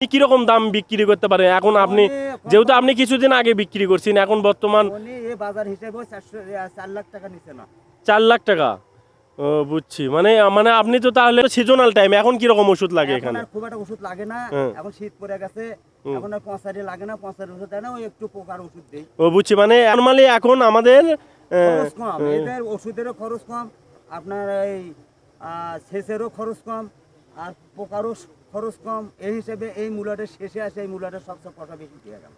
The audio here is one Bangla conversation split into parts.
কীরকম দাম বিক্রি করতে পারে এখন আপনি যেহেতু আপনি কিছুদিন আগে বিক্রি করছেন এখন বর্তমান বাজার হিসেবে চারশো চার লাখ টাকা নিচ্ছে না। চার লাখ টাকা? ও বুঝছি। মানে মানে আপনি তো তাহলে সিজনাল টাইম এখন কীরকম ওষুধ লাগে এখানে খুব একটা ওষুধ লাগে না। হ্যাঁ। এখন শীত পড়ে গেছে এখন আর পঁচারি লাগে না পঁচারি ওষুধ দেয় না ওই একটু পোকার ওষুধ দেই। ও বুঝছি। মানে নর্মালি এখন আমাদের খরচ কম হ্যাঁ। এদের ওষুধেরও খরচ কম আপনার এই সেচেরও খরচ কম আর পোকারও খরচ কম, এই হিসেবে এই মূলাটা শেষে আসে, এই মূলাটা সবচেয়ে পয়সা বেশি দিয়ে গেল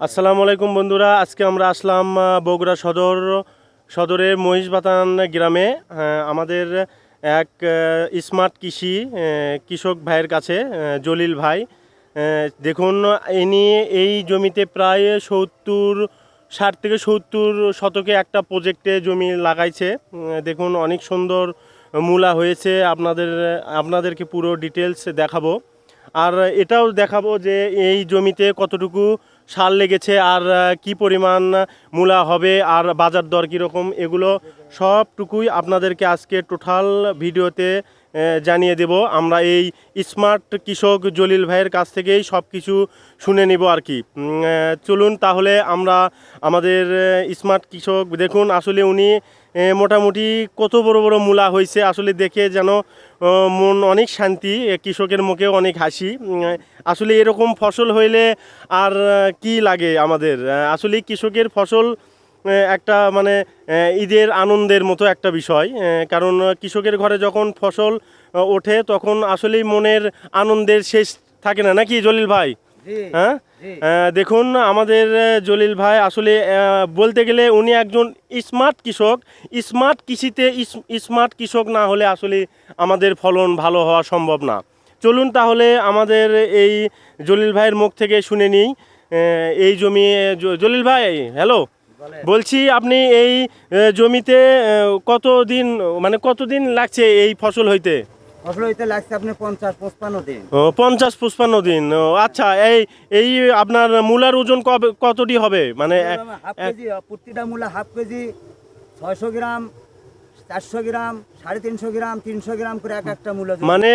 আসসালামু আলাইকুম বন্ধুরা, আজকে আমরা আসলাম বগুড়া সদর, সদরের মহিষবাতান গ্রামে। আমাদের এক স্মার্ট কৃষি কৃষক ভাইয়ের কাছে জলিল ভাই। দেখুন, ইনি এই জমিতে প্রায় সত্তর ষাট থেকে সত্তর শতকে একটা প্রজেক্টে জমি লাগাইছে। দেখুন, অনেক সুন্দর মূলা হয়েছে। আপনাদের, আপনাদেরকে পুরো ডিটেলস দেখাবো। আর এটাও দেখাবো যে এই জমিতে কতটুকু সার লেগেছে আর কি পরিমাণ মূলা হবে আর বাজার দর কীরকম, এগুলো সবটুকুই আপনাদেরকে আজকে টোটাল ভিডিওতে জানিয়ে দেব। আমরা এই স্মার্ট কৃষক জলিল ভাইয়ের কাছ থেকেই সব কিছু শুনে নিব আর কি। চলুন তাহলে আমরা আমাদের স্মার্ট কৃষক, দেখুন আসলে উনি মোটামুটি কত বড় বড় মূলা হয়েছে আসলে দেখে যেন মন অনেক শান্তি কৃষকের মুখেও অনেক হাসি। আসলে এরকম ফসল হইলে আর কি লাগে আমাদের? আসলে কৃষকের ফসল একটা মানে ঈদের আনন্দের মতো একটা বিষয় কারণ কৃষকের ঘরে যখন ফসল ওঠে তখন আসলেই মনের আনন্দের শেষ থাকে না নাকি জলিল ভাই? হ্যাঁ? দেখুন আমাদের জলিল ভাই আসলে বলতে গেলে উনি একজন স্মার্ট কৃষক। স্মার্ট কৃষিতে স্মার্ট কৃষক না হলে আসলে আমাদের ফলন ভালো হওয়া সম্ভব না। চলুন তাহলে আমাদের এই জলিল ভাইয়ের মুখ থেকে শুনে নিই। এই জমি জলিল ভাই হ্যালো বলছি আপনি এই জমিতে আহ, কতদিন মানে কতদিন লাগছে এই ফসল হইতে? ফসল হইতে লাগছে আপনি পঞ্চাশ পঁচপান্ন দিন। ও, পঞ্চাশ পুষ্পান্ন দিন। ও, আচ্ছা এই এই আপনার মূলার ওজন কবে কতটি হবে? মানে হাফ কেজি প্রতিটা মূলা হাফ কেজি ছয়শো গ্রাম চারশো গ্রাম সাড়ে তিনশো গ্রাম তিনশো গ্রাম করে এক একটা মূলা মানে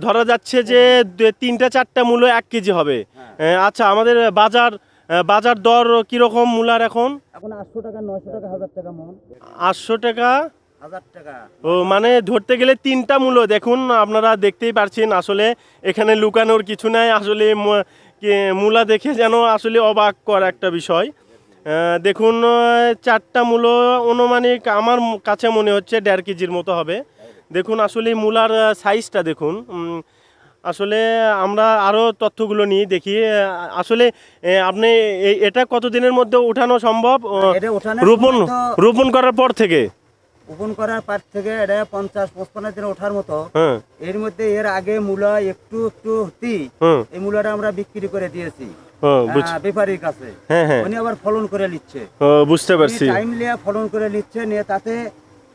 ধরা যাচ্ছে যে দু- তিনটা চারটা মূল্য এক কেজি হবে। হ্যাঁ। আচ্ছা আমাদের বাজার বাজার দর কীরকম মূলার এখন? এখন আটশো টাকা নয়শো টাকা হাজার টাকা মন। আটশো টাকা? ও মানে ধরতে গেলে তিনটা মূল্য। দেখুন আপনারা দেখতেই পারছেন আসলে এখানে লুকানোর কিছু নাই। আসলে মূলা দেখে যেন আসলে অবাক কর একটা বিষয়। দেখুন চারটা মূলো অনুমানিক আমার কাছে মনে হচ্ছে দেড় কেজির মতো হবে। দেখুন আসলে মূলার সাইজটা দেখুন। আসলে আমরা আরও তথ্যগুলো নিয়ে দেখি। আসলে আপনি এটা কতদিনের মধ্যে উঠানো সম্ভব? এটা রোপণ রোপণ করার পর থেকে? ওপেন করার পার থেকে এটা পঞ্চাশ পঁচপান্ন দিনে ওঠার মতো। হ্যাঁ। এর মধ্যে এর আগে মূলা একটু একটু হতেই হুম এই মূলাটা আমরা বিক্রি করে দিয়েছি। ব্যাপারীর কাছে। হ্যাঁ হ্যাঁ। উনি আবার ফলন করে নিচ্ছে। বুঝতে পারছি। টাইম নিয়ে ফলন করে নিচ্ছে নিয়ে তাতে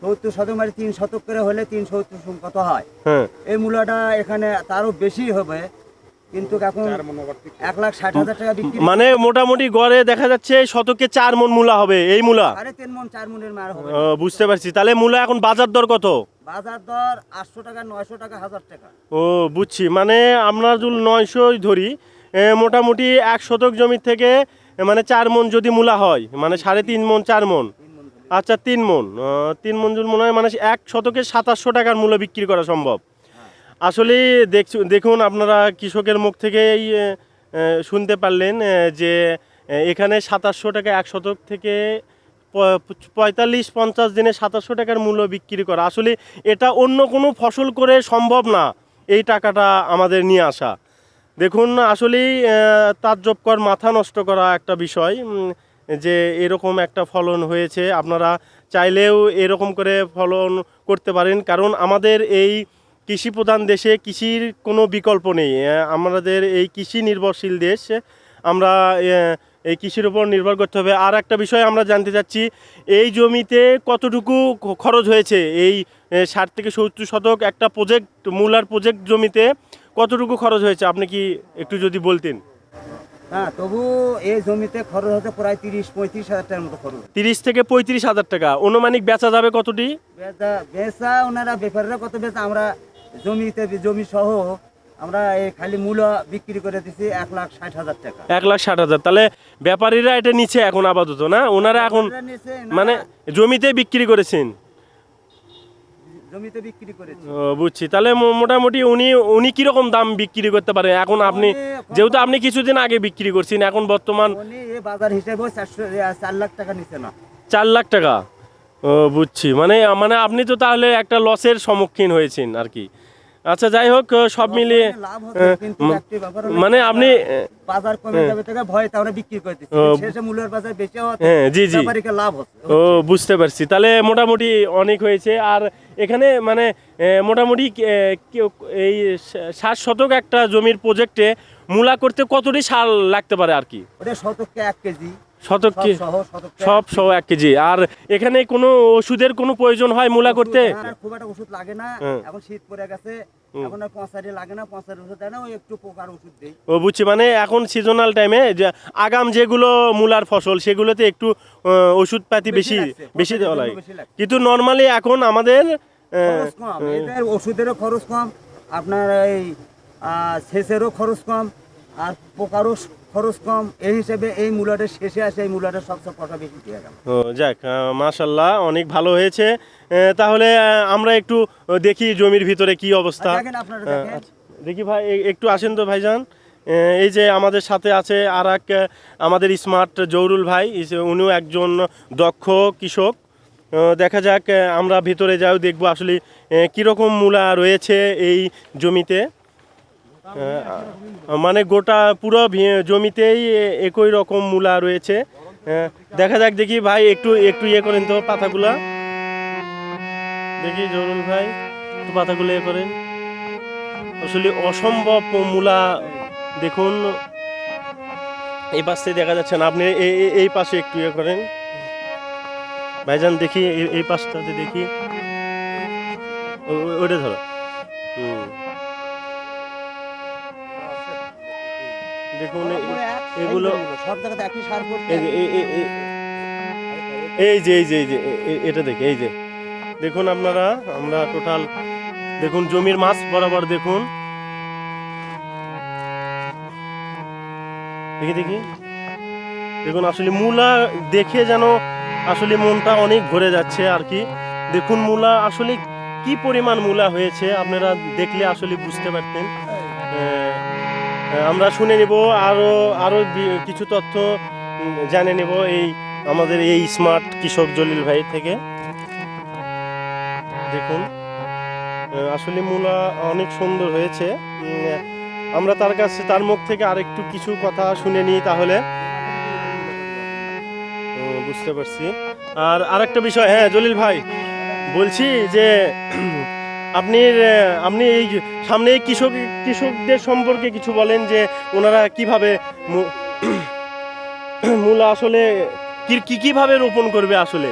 সত্তর শতক মানে তিন শতক করে হলে তিন সত্তর কত হয়? হ্যাঁ। এই মূলাটা এখানে তারও বেশি হবে। কিন্তু এখন এক লাখ ষাট হাজার টাকা বিক্রি মানে মোটামুটি গড়ে দেখা যাচ্ছে শতকে চার মন মূলা হবে এই মূলা? সাড়ে তিন মন চার মনের মার হবে। বুঝতে পারছি। তাহলে মূলা এখন বাজার দর কত? বাজার দর আটশো টাকা নয়শো টাকা হাজার টাকা। ও বুঝছি। মানে আমরা যদি নয়শোই ধরি মোটামুটি এক শতক জমি থেকে মানে চার মন যদি মূলা হয় মানে সাড়ে তিন মন চার মন। আচ্ছা তিন মন। তিন যদি মনে হয় মানে এক শতকে সাতাশশো টাকার মূল্য বিক্রি করা সম্ভব। আসলে দেখছু দেখুন আপনারা কৃষকের মুখ থেকেই শুনতে পারলেন যে এখানে সাতাশশো টাকা এক শতক থেকে পঁয়তাল্লিশ পঞ্চাশ দিনে সাতাশশো টাকার মূল্য বিক্রি করা। আসলে এটা অন্য কোনো ফসল করে সম্ভব না এই টাকাটা আমাদের নিয়ে আসা। দেখুন আসলেই আহ, তাজ্জবকর মাথা নষ্ট করা একটা বিষয়। যে এরকম একটা ফলন হয়েছে, আপনারা চাইলেও এরকম করে ফলন করতে পারেন। কারণ আমাদের এই কৃষি প্রধান দেশে কৃষির কোনো বিকল্প নেই। আমাদের এই কৃষি নির্ভরশীল দেশ, আমরা এই কৃষির উপর নির্ভর করতে হবে। আর একটা বিষয় আমরা জানতে চাচ্ছি, এই জমিতে কতটুকু খরচ হয়েছে? এই ষাট থেকে সত্তর শতক একটা প্রজেক্ট মূলার প্রজেক্ট জমিতে কতটুকু খরচ হয়েছে? আপনি কি একটু যদি বলতেন। হ্যাঁ তবু এই জমিতে খরচ হচ্ছে প্রায় তিরিশ পঁয়ত্রিশ হাজার টাকার মতো খরচ। তিরিশ থেকে পঁয়ত্রিশ হাজার টাকা। অনুমানিক বেচা যাবে কতটি? বেচা বেচা ওনারা ব্যাপারীরা কত বেচা? আমরা জমিতে জমি সহ আমরা এই খালি মূল বিক্রি করে দিছি এক লাখ ষাট হাজার টাকা। এক লাখ ষাট হাজার। তাহলে ব্যাপারীরা এটা নিচ্ছে এখন আপাতত না? ওনারা এখন নিচে মানে জমিতে বিক্রি করেছেন। জমিতে বিক্রি করেছে? বুঝছি। তাহলে মোটামুটি উনি উনি কীরকম দাম বিক্রি করতে পারে? এখন আপনি যেহেতু আপনি কিছুদিন আগে বিক্রি করছেন এখন বর্তমান উনি এই বাজার হিসেবে চারশো চার লাখ টাকা নিচে না। চার লাখ টাকা? ও বুঝছি। মানে মানে আপনি তো তাহলে একটা লসের সম্মুখীন হয়েছেন আর কি। আচ্ছা যাই হোক সব মিলিয়ে মানে আপনি বাজার কমে যাবে থেকে ভয় তাহলে বিক্রি করে দিচ্ছি। শেষে মূল্যের বাজার বেশি হচ্ছে হ্যাঁ জি জি। লাভ হচ্ছে ও বুঝতে পারছি। তাহলে মোটামুটি অনেক হয়েছে। আর এখানে মানে মোটামুটি এই ষাট শতক একটা জমির প্রজেক্টে মূলা করতে কতটি সার লাগতে পারে আর কি? ওটা শতককে এক কেজি। শতক সব কি সহ সব সহ এক কেজি। আর এখানে কোনো ওষুধের কোনো প্রয়োজন হয় মূলা করতে? খুব একটা ওষুধ লাগে না। হ্যাঁ। এখন শীত পড়ে গেছে ওষুধ ওষুধ ও বুঝছি। মানে এখন সিজনাল টাইমে যে আগাম যেগুলো মূলার ফসল সেগুলোতে একটু আহ, ওষুধপাতি বেশি বেশি দেওয়া লাগে। কিন্তু নর্মালি এখন আমাদের কম। ওষুধেরও খরচ কম। আপনার এই সেচেরও খরচ কম। আর পোকারও খরচ কম এই হিসেবে এই মূলাটা শেষে আসে এই মূলাটা সবচেয়ে কটা বেশি দিয়ে গেল। ও যাক মাশাল্লাহ অনেক ভালো হয়েছে। তাহলে আমরা একটু দেখি জমির ভিতরে কি অবস্থা। দেখেন আচ্ছা, দেখি ভাই একটু আসেন তো ভাইজান। এই যে আমাদের সাথে আছে আর এক আমাদের স্মার্ট জৌরুল ভাই উনিও একজন দক্ষ কৃষক। দেখা যাক আমরা ভিতরে যাও দেখব আসলে কীরকম মূলা রয়েছে এই জমিতে। মানে গোটা পুরো জমিতেই একই রকম মূলা রয়েছে। দেখা যাক দেখি ভাই, একটু একটু ইয়ে করেন তো পাতাগুলা। দেখি জরুল ভাই, একটু পাতাগুলো ইয়ে করেন। আসলে অসম্ভব মূলা, দেখুন। এই পাশে দেখা যাচ্ছে না, আপনি এই পাশে একটু ইয়ে করেন। ভাইজান, দেখি এই- পাশটাতে দেখি। ওটা ধরো। হুম। দেখুন এগুলো সব জায়গাতে একই সার এই যে- এই- যে এই যে এটা দেখে এই যে। দেখুন আপনারা আমরা টোটাল দেখুন জমির মাছ বরাবর দেখুন। দেখি দেখি। দেখুন আসলে মূলা দেখে যেন আসলে মনটা অনেক ভরে যাচ্ছে আর কি। দেখুন মূলা আসলে কি পরিমাণ মূলা হয়েছে আপনারা দেখলে আসলে বুঝতে পারতেন। আমরা শুনে নেব আরও আরও কিছু তথ্য জানে নেব এই আমাদের এই স্মার্ট কৃষক জলিল ভাই থেকে। দেখুন আসলে মূলা অনেক সুন্দর হয়েছে। আমরা তার কাছে, তার মুখ থেকে আরেকটু কিছু কথা শুনে নিই তাহলে। বুঝতে পারছি। আর আরেকটা বিষয় হ্যাঁ জলিল ভাই, বলছি যে আপনি আপনি এই সামনে কৃষক, কৃষকদের সম্পর্কে কিছু বলেন যে ওনারা কীভাবে মূলা আসলে কি কীভাবে রোপণ করবে আসলে?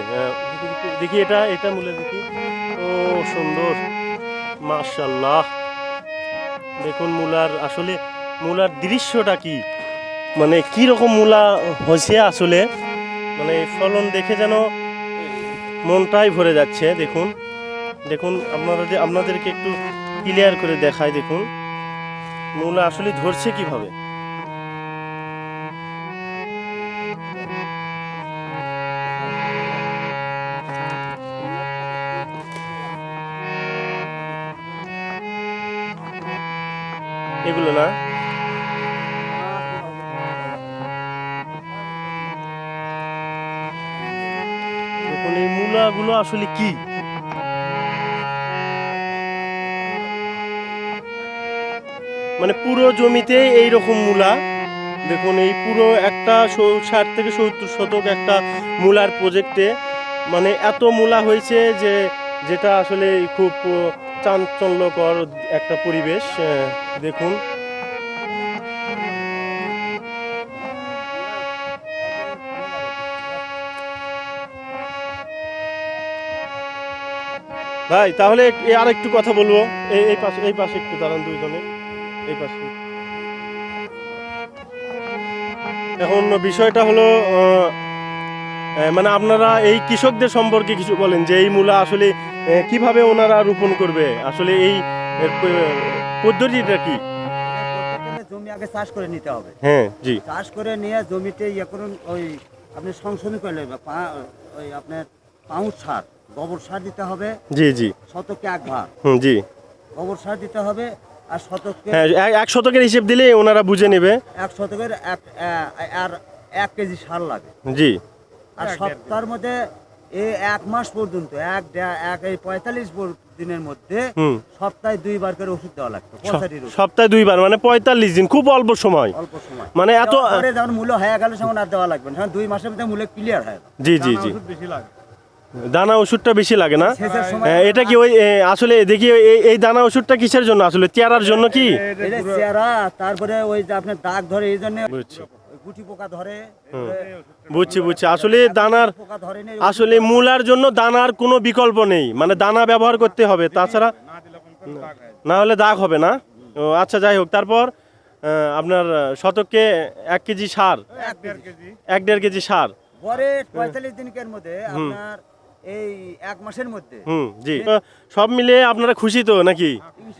দেখি এটা এটা মূলা দেখি ও, সুন্দর। মাশাল্লাহ দেখুন মূলার আসলে, মূলার দৃশ্যটা কি? মানে কি রকম মূলা হয়েছে আসলে? মানে ফলন দেখে যেন মনটাই ভরে যাচ্ছে, দেখুন। দেখুন, আপনারা যে আপনাদেরকে একটু ক্লিয়ার করে দেখায় দেখুন। মূলা আসলে ধরছে কীভাবে? এগুলো না? এই মূলাগুলো আসলে কি? মানে পুরো জমিতে এই রকম মূলা। দেখুন, এই পুরো একটা ষাট থেকে সত্তর শতক একটা মূলার প্রজেক্টে মানে এত মূলা হয়েছে যে, যেটা আসলে খুব চাঞ্চল্যকর একটা পরিবেশ দেখুন। ভাই, তাহলে আর একটু কথা বলব। এই পাশে এই পাশে একটু দাঁড়ান দুইজনে। এই পাশে। এখন বিষয়টা হলো মানে আপনারা এই কৃষকদের সম্পর্কে কিছু বলেন যে এই মূলা আসলে কীভাবে ওনারা রোপণ করবে? আসলে এই পদ্ধতিটা কি? জমি আগে চাষ করে নিতে হবে। হ্যাঁ জি। চাষ করে নিয়ে জমিতে ইয়ে করুন ওই আপনি সংশোধন করে করলে ওই আপনার পাউচ সার গোবর সার দিতে হবে। জি জি। শতকে এক ভাগ। জি। গোবর সার দিতে হবে আর হ্যাঁ এক- শতকের হিসেব দিলে ওনারা বুঝে নেবে। এক শতকের এক আর এক কেজি সার লাগে। জি। আর সপ্তাহের মধ্যে এই এক মাস পর্যন্ত এক এক এই পঁয়তাল্লিশ দিনের মধ্যে হুম। সপ্তাহে দুইবার করে ওষুধ দেওয়া লাগতো সপ্তাহে দুইবার মানে পঁয়তাল্লিশ দিন খুব অল্প সময়। অল্প সময়। মানে এত যখন মূল্য হয়ে গেল তখন আর দেওয়া লাগবে না। দুই মাসের মধ্যে মূল্য ক্লিয়ার হয় জি জি জি। দানা ওষুধটা বেশি লাগে না? হ্যাঁ, এটা কি ওই আসলে দেখি এই দানা ওষুধটা কিসের জন্য? আসলে চেয়ারার জন্য কি? চেহারা তারপরে ওই যে আপনার দাগ ধরে এই জন্য বুঝছি। গুটি পোকা ধরে। বুঝছি বুঝছি। আসলে দানার আসলে মূলার জন্য দানার কোনো বিকল্প নেই। মানে দানা ব্যবহার করতে হবে তাছাড়া না হলে দাগ হবে না। ও আচ্ছা যাই হোক তারপর আপনার আহ, শতকে এক কেজি সার। এক দেড় কেজি। সার। পরে পঁয়তাল্লিশ দিনের মধ্যে আপনার এই এক মাসের মধ্যে। হুম জি। সব মিলে আপনারা খুশি তো নাকি?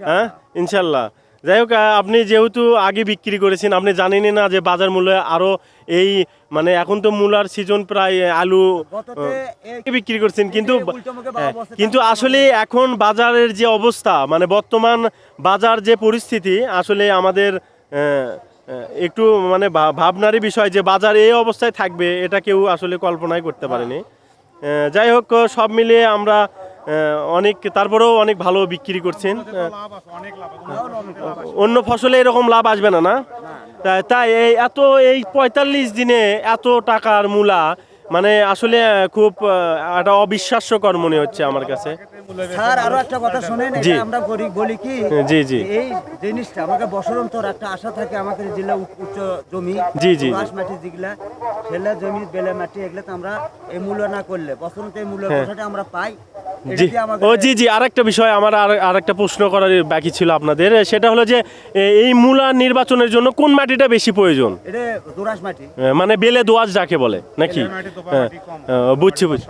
হ্যাঁ? ইনশাল্লাহ যাই হোক আপনি যেহেতু আগে বিক্রি করেছেন আপনি জানেনই না যে বাজার মূল্য আরও এই মানে এখন তো মূলার সিজন প্রায় আলু বিক্রি করছেন। কিন্তু হ্যাঁ, কিন্তু আসলে এখন বাজারের যে অবস্থা মানে বর্তমান বাজার যে পরিস্থিতি আসলে আমাদের একটু মানে ভাবনারই বিষয় যে বাজার এই অবস্থায় থাকবে এটা কেউ আসলে কল্পনাই করতে পারেনি। আহ, যাই হোক সব মিলিয়ে আমরা অনেক তারপরেও অনেক ভালো বিক্রি করছেন। অন্য ফসলে এরকম লাভ আসবে না না? তাই তাই এই এত এই পঁয়তাল্লিশ দিনে এত টাকার মূলা মানে আসলে খুব একটা অবিশ্বাস্যকর মনে হচ্ছে আমার কাছে। স্যার আরও একটা কথা শোনেন আমরা করি বলি কি জি জি। এই জিনিসটা আমাকে বছরন্তর একটা আশা থাকে আমাদের জেলা উচ্চ জমি জি, জি, ঘাস মাটি যেগুলা সেলা জমি বেলে মাটি এগুলো তো আমরা এই মূল্য না করলে বছরন্ত এই মূল্য কথাটা আমরা পাই জি। ও জি জি আরেকটা বিষয় আমার আর আরেকটা প্রশ্ন করার বাকি ছিল আপনাদের সেটা হলো যে এই মূলা নির্বাচনের জন্য কোন মাটিটা বেশি প্রয়োজন? এটা দোরাস মাটি। মানে বেলে দোয়াজ যাকে বলে নাকি? হ্যাঁ, হ্যাঁ, বুঝছি বুঝছি।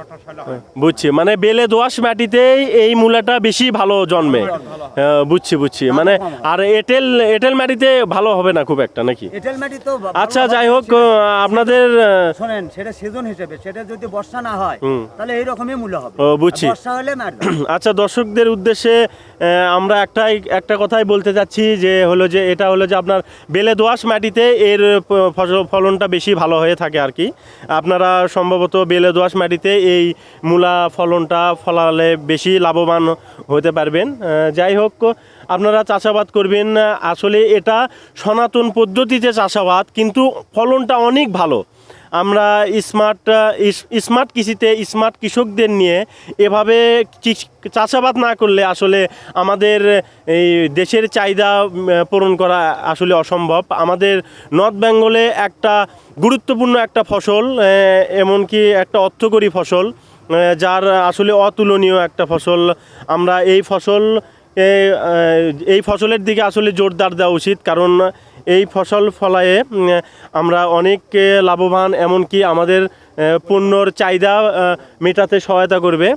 হ্যাঁ, বুঝছি মানে বেলে দোয়াশ মাটিতেই এই মূলাটা বেশি ভালো জন্মে। হ্যাঁ, বুঝছি বুঝছি। মানে আর এঁটেল এঁটেল মাটিতে ভালো হবে না খুব একটা নাকি? এঁটেল মাটি তো আচ্ছা যাই হোক আপনাদের শোনেন সেটা সিজন হিসেবে সেটা যদি বর্ষা না হয় তাহলে এই রকমই মূল্য হবে। বুঝছি। বর্ষা হলে আচ্ছা দর্শকদের উদ্দেশ্যে আমরা একটাই একটা কথাই বলতে চাচ্ছি যে হলো যে এটা হলো যে আপনার বেলে দোআঁশ মাটিতে এর ফসল ফলনটা বেশি ভালো হয়ে থাকে আর কি। আপনারা সম্ভবত বেলে দোয়াশ মাটিতে এই মূলা ফলনটা ফলালে বেশি লাভবান হতে পারবেন। যাই হোক, আপনারা চাষাবাদ করবেন। আসলে এটা সনাতন পদ্ধতিতে চাষাবাদ, কিন্তু ফলনটা অনেক ভালো। আমরা স্মার্ট স্মার্ট কৃষিতে স্মার্ট কৃষকদের নিয়ে এভাবে চাষাবাদ না করলে আসলে আমাদের এই দেশের চাহিদা পূরণ করা আসলে অসম্ভব। আমাদের নর্থ বেঙ্গলে একটা গুরুত্বপূর্ণ একটা ফসল এমনকি একটা অর্থকরী ফসল যার আসলে অতুলনীয় একটা ফসল। আমরা এই ফসল এই ফসলের দিকে আসলে জোরদার দেওয়া উচিত, কারণ এই ফসল ফলায়ে আমরা অনেক লাভবান, এমনকি আমাদের পণ্যর চাহিদা মেটাতে সহায়তা করবে।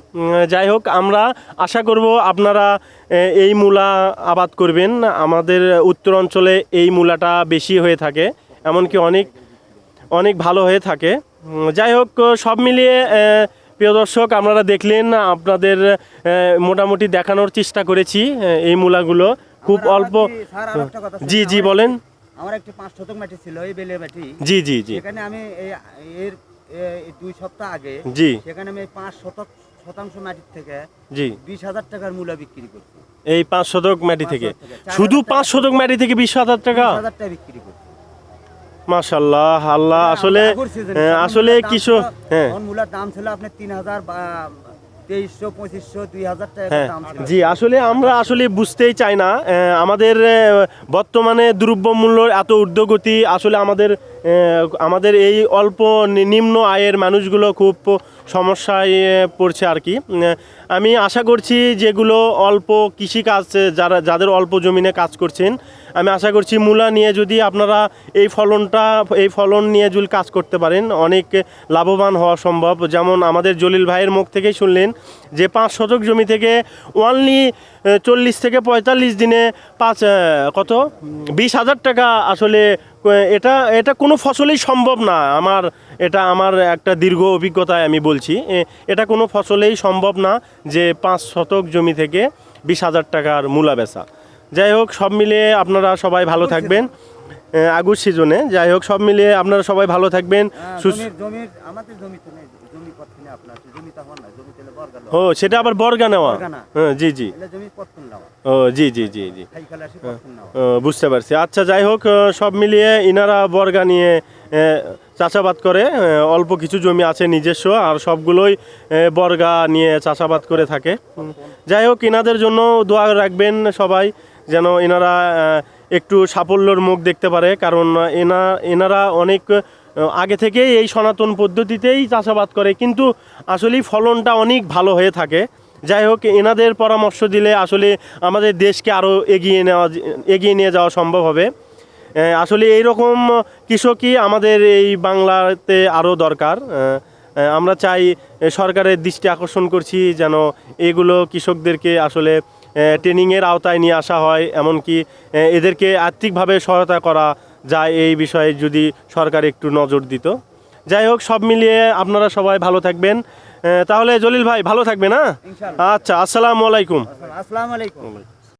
যাই হোক, আমরা আশা করব আপনারা এই মূলা আবাদ করবেন। আমাদের উত্তর অঞ্চলে এই মূলাটা বেশি হয়ে থাকে, এমনকি অনেক অনেক ভালো হয়ে থাকে। যাই হোক, সব মিলিয়ে প্রিয় দর্শক আপনারা দেখলেন আপনাদের মোটামুটি দেখানোর চেষ্টা করেছি এই মূলাগুলো। খুব অল্প জি জি বলেন। আমার একটি পাঁচ শতক মাটি ছিল এই বেলে মাটি। জি জি জি। এখানে আমি এই- এর দুই সপ্তাহ আগে জি। সেখানে আমি পাঁচ শতক শতাংশ মাটির থেকে জি। বিশ হাজার টাকার মূলা বিক্রি করছি। এই পাঁচ শতক মাটি থেকে। শুধু পাঁচ শতক মাটি থেকে বিশ হাজার টাকা? হাজার টাকা বিক্রি করছি। মাশাল্লাহ আল্লাহ হ্যাঁ, আসলে তখন আসলে ছিল- হ্যাঁ। মূলার দাম ছিল আপনি তিন হাজার তেইশশো পঁচিশশো দুই হাজার হ্যাঁ জি আসলে আমরা আসলে বুঝতেই চাই না আমাদের বর্তমানে দ্রব্য মূল্য এত ঊর্ধ্বগতি আসলে আমাদের আমাদের এই অল্প নিম্ন আয়ের মানুষগুলো খুব সমস্যায় পড়ছে আর কি। আমি আশা করছি যেগুলো অল্প কৃষিকাজ যারা, যাদের অল্প জমিনে কাজ করছেন, আমি আশা করছি মূলা নিয়ে যদি আপনারা এই ফলনটা, এই ফলন নিয়ে যদি কাজ করতে পারেন, অনেক লাভবান হওয়া সম্ভব। যেমন আমাদের জলিল ভাইয়ের মুখ থেকেই শুনলেন যে পাঁচ শতক জমি থেকে অনলি চল্লিশ থেকে পঁয়তাল্লিশ দিনে পাঁচ কত? বিশ হাজার টাকা আসলে এটা এটা কোনো ফসলেই সম্ভব না। আমার এটা আমার একটা দীর্ঘ অভিজ্ঞতায় আমি বলছি। এ, এটা কোনো ফসলেই সম্ভব না যে পাঁচ শতক জমি থেকে বিশ হাজার টাকার মূলা বেচা। যাই হোক সব মিলিয়ে আপনারা সবাই ভালো থাকবেন। আগুর সিজনে। যাই হোক সব মিলিয়ে আপনারা সবাই ভালো থাকবেন হ্যাঁ, আমাদের জমি আপনার জমি তখন না জমি তেলে বর্গাল ও সেটা আবার বর্গা নেওয়া? হ্যাঁ জি জি। ও জি জি জি জি। ও, বুঝতে পারছি। আচ্ছা যাই হোক সব মিলিয়ে ইনারা বর্গা নিয়ে চাষাবাদ করে অল্প কিছু জমি আছে নিজস্ব আর সবগুলোই বর্গা নিয়ে চাষাবাদ করে থাকে। যাই হোক ইনাদের জন্য দোয়া রাখবেন সবাই যেন এনারা একটু সাফল্যর মুখ দেখতে পারে কারণ এনা এনারা অনেক আগে থেকেই এই সনাতন পদ্ধতিতেই চাষাবাদ করে, কিন্তু আসলেই ফলনটা অনেক ভালো হয়ে থাকে। যাই হোক, এনাদের পরামর্শ দিলে আসলে আমাদের দেশকে আরও এগিয়ে নেওয়া, এগিয়ে নিয়ে যাওয়া সম্ভব হবে। আসলে এই রকম কৃষকই আমাদের এই বাংলাতে আরও দরকার। আমরা চাই সরকারের দৃষ্টি আকর্ষণ করছি যেন এগুলো কৃষকদেরকে আসলে ট্রেনিংয়ের আওতায় নিয়ে আসা হয়, এমনকি এদেরকে আর্থিকভাবে সহায়তা করা যায় এই বিষয়ে যদি সরকার একটু নজর দিত। যাই হোক সব মিলিয়ে আপনারা সবাই ভালো থাকবেন। তাহলে জলিল ভাই ভালো থাকবেন হ্যাঁ? আচ্ছা আসসালামু আলাইকুম। আসসালামু আলাইকুম।